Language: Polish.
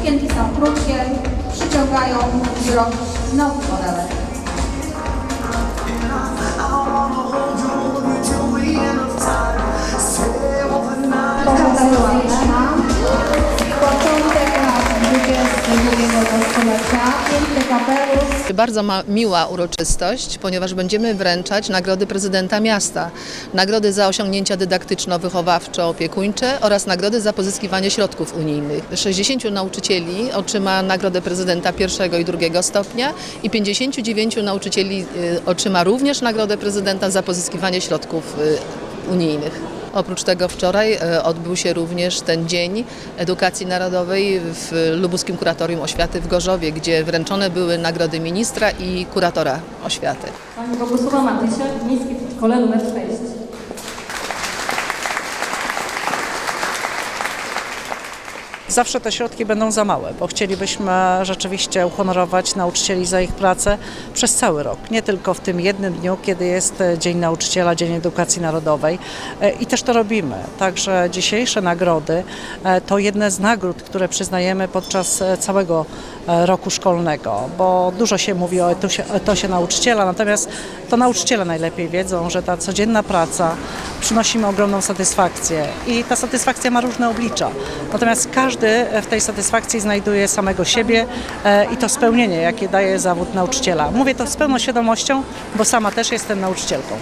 sukienki są krótkie, przyciągają wzrok nauczyciela. Gratulujemy. Bardzo ma, miła uroczystość, ponieważ będziemy wręczać nagrody prezydenta miasta. Nagrody za osiągnięcia dydaktyczno-wychowawczo-opiekuńcze oraz nagrody za pozyskiwanie środków unijnych. 60 nauczycieli otrzyma nagrodę prezydenta pierwszego i drugiego stopnia i 59 nauczycieli y, otrzyma również nagrodę prezydenta za pozyskiwanie środków y, unijnych. Oprócz tego wczoraj e, odbył się również ten Dzień Edukacji Narodowej w Lubuskim Kuratorium Oświaty w Gorzowie, gdzie wręczone były nagrody ministra i kuratora oświaty. Pani Bogusława Matysia w Miejskim Szkole nr 6. Zawsze te środki będą za małe, bo chcielibyśmy rzeczywiście uhonorować nauczycieli za ich pracę przez cały rok, nie tylko w tym jednym dniu, kiedy jest e, Dzień Nauczyciela, Dzień Edukacji Narodowej E, i też to robimy. Także dzisiejsze nagrody e, to jedne z nagród, które przyznajemy podczas całego roku szkolnego, bo dużo się mówi o etosie, etosie nauczyciela, natomiast to nauczyciele najlepiej wiedzą, że ta codzienna praca przynosi im ogromną satysfakcję i ta satysfakcja ma różne oblicza. Natomiast każdy w tej satysfakcji znajduje samego siebie e, i to spełnienie, jakie daje zawód nauczyciela. Mówię to z pełną świadomością, bo sama też jestem nauczycielką.